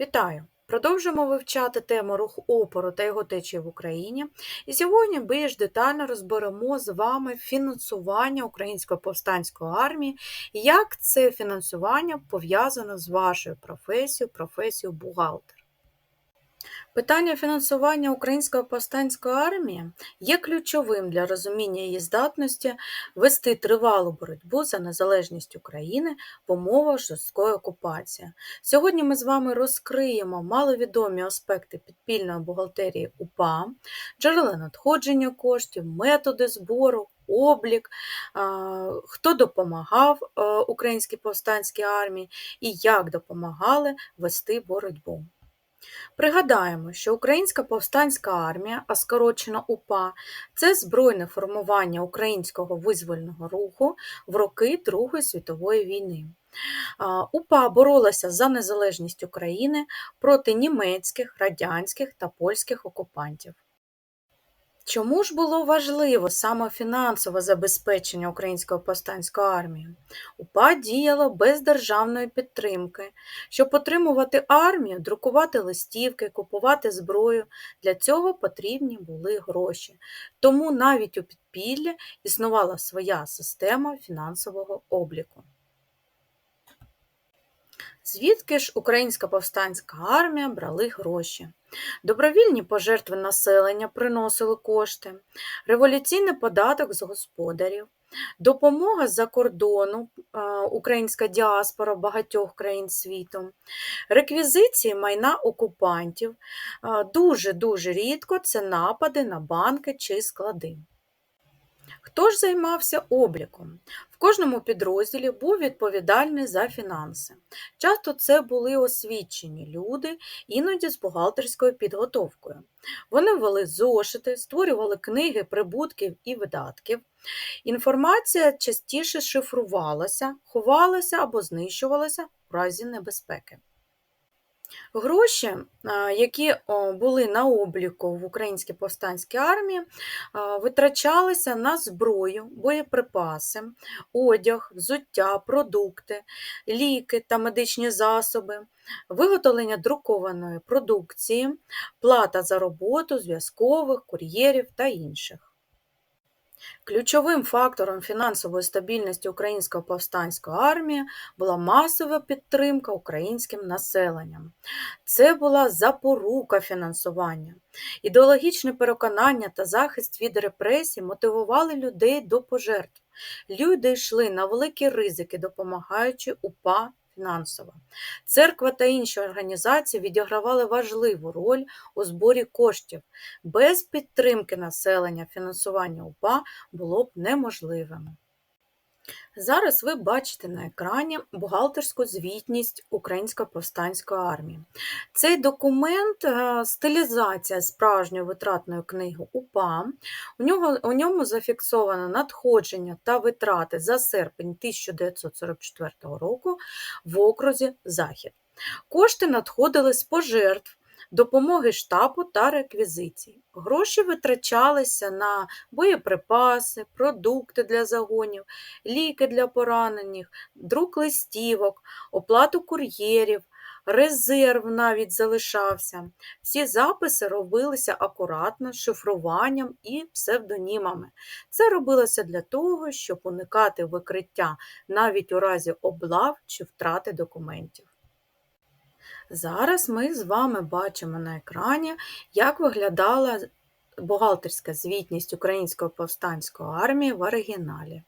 Вітаю! Продовжуємо вивчати тему рух опору та його течії в Україні. І сьогодні більш детально розберемо з вами фінансування Української повстанської армії як це фінансування пов'язано з вашою професією, професією бухгалтер. Питання фінансування Української повстанської армії є ключовим для розуміння її здатності вести тривалу боротьбу за незалежність України в умовах жорсткої окупації. Сьогодні ми з вами розкриємо маловідомі аспекти підпільної бухгалтерії УПА, джерела надходження коштів, методи збору. Облік, хто допомагав е, Українській повстанській армії і як допомагали вести боротьбу. Пригадаємо, що Українська повстанська армія, а скорочено УПА, це збройне формування українського визвольного руху в роки Другої світової війни. УПА боролася за незалежність України проти німецьких, радянських та польських окупантів. Чому ж було важливо саме фінансове забезпечення Української повстанської армії? УПА діяло без державної підтримки. Щоб отримувати армію, друкувати листівки, купувати зброю, для цього потрібні були гроші. Тому навіть у підпіллі існувала своя система фінансового обліку. Звідки ж Українська повстанська армія брали гроші? Добровільні пожертви населення приносили кошти, революційний податок з господарів, допомога з-за кордону, українська діаспора багатьох країн світу, реквізиції майна окупантів. Дуже-дуже рідко це напади на банки чи склади. Хто ж займався обліком? В кожному підрозділі був відповідальний за фінанси. Часто це були освічені люди, іноді з бухгалтерською підготовкою. Вони вели зошити, створювали книги прибутків і видатків. Інформація частіше шифрувалася, ховалася або знищувалася в разі небезпеки. Гроші, які були на обліку в Українській повстанській армії, витрачалися на зброю, боєприпаси, одяг, взуття, продукти, ліки та медичні засоби, виготовлення друкованої продукції, плата за роботу зв'язкових, кур'єрів та інших. Ключовим фактором фінансової стабільності Української повстанської армії була масова підтримка українським населенням. Це була запорука фінансування. Ідеологічне переконання та захист від репресій мотивували людей до пожертв. Люди йшли на великі ризики, допомагаючи УПА фінансово. Церква та інші організації відігравали важливу роль у зборі коштів. Без підтримки населення фінансування УПА було б неможливим. Зараз ви бачите на екрані бухгалтерську звітність Української повстанської армії. Цей документ е, стилізація справжньої витратної книги УПА. У, нього, у ньому зафіксовано надходження та витрати за серпень 1944 року в окрузі Захід. Кошти надходили з пожертв допомоги штабу та реквізицій. Гроші витрачалися на боєприпаси, продукти для загонів, ліки для поранених, друк листівок, оплату кур'єрів. Резерв навіть залишався. Всі записи робилися акуратно, шифруванням і псевдонімами. Це робилося для того, щоб уникати викриття навіть у разі облав чи втрати документів. Зараз ми з вами бачимо на екрані, як виглядала бухгалтерська звітність Української повстанської армії в оригіналі.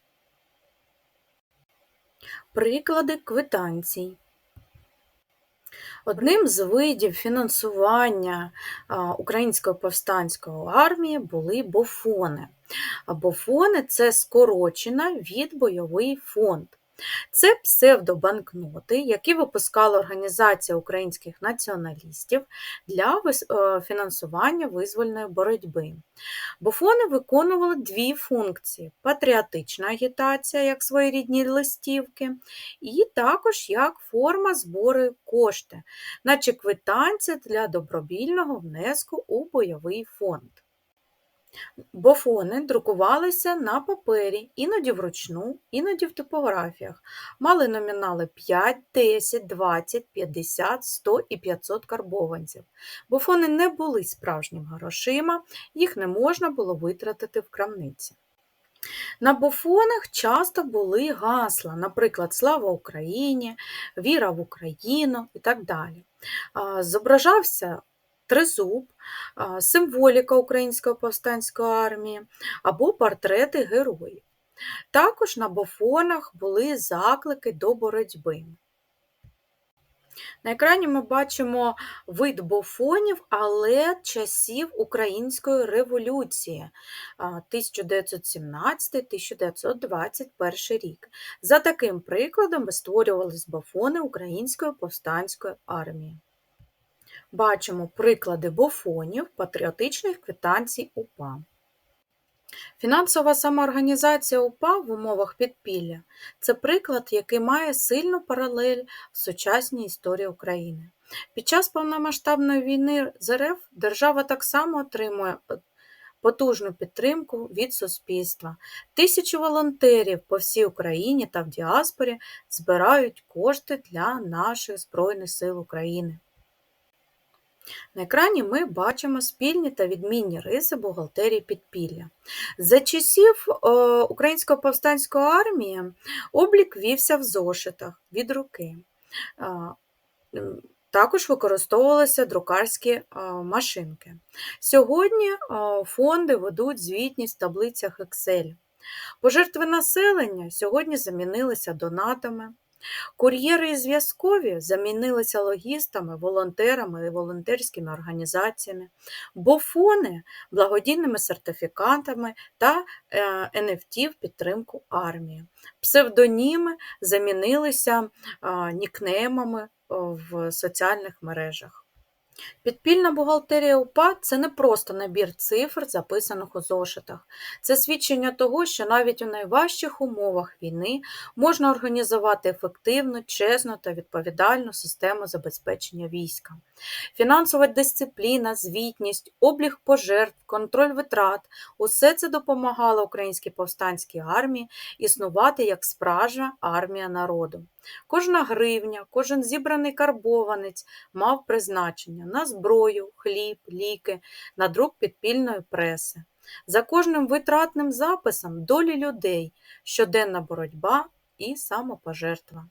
Приклади квитанцій. Одним з видів фінансування Української повстанської армії були бофони. Бофони це скорочена від бойовий фонд. Це псевдобанкноти, які випускала Організація українських націоналістів для е, фінансування визвольної боротьби. Буфони виконували дві функції: патріотична агітація, як своєрідні листівки, і також як форма збору кошти, наче квитанція для добровільного внеску у бойовий фонд. Бофони друкувалися на папері, іноді вручну, іноді в типографіях. Мали номінали 5, 10, 20, 50, 100 і 500 карбованців. Бофони не були справжніми грошима, їх не можна було витратити в крамниці. На бофонах часто були гасла, наприклад, Слава Україні, Віра в Україну і так далі. Зображався тризуб, символіка Української повстанської армії або портрети героїв. Також на бофонах були заклики до боротьби. На екрані ми бачимо вид бофонів, але часів Української революції 1917-1921 рік. За таким прикладом створювались бофони Української повстанської армії. Бачимо приклади бофонів патріотичних квитанцій УПА. Фінансова самоорганізація УПА в умовах підпілля це приклад, який має сильну паралель в сучасній історії України. Під час повномасштабної війни з РФ держава так само отримує потужну підтримку від суспільства. Тисячі волонтерів по всій Україні та в діаспорі збирають кошти для наших Збройних сил України. На екрані ми бачимо спільні та відмінні риси бухгалтерії підпілля. За часів е, Української повстанської армії облік вівся в зошитах від руки. Е, також використовувалися друкарські е, машинки. Сьогодні фонди ведуть звітність в таблицях Excel. Пожертви населення сьогодні замінилися донатами. Кур'єри і зв'язкові замінилися логістами, волонтерами і волонтерськими організаціями, бофони благодійними сертифікатами та NFT е, в підтримку армії. Псевдоніми замінилися нікнеймами в соціальних мережах. Підпільна бухгалтерія УПА це не просто набір цифр, записаних у зошитах. Це свідчення того, що навіть у найважчих умовах війни можна організувати ефективну, чесну та відповідальну систему забезпечення війська. Фінансова дисципліна, звітність, облік пожертв, контроль витрат усе це допомагало українській повстанській армії існувати як справжня армія народу. Кожна гривня, кожен зібраний карбованець мав призначення на зброю, хліб, ліки, на друк підпільної преси. За кожним витратним записом долі людей, щоденна боротьба і самопожертва.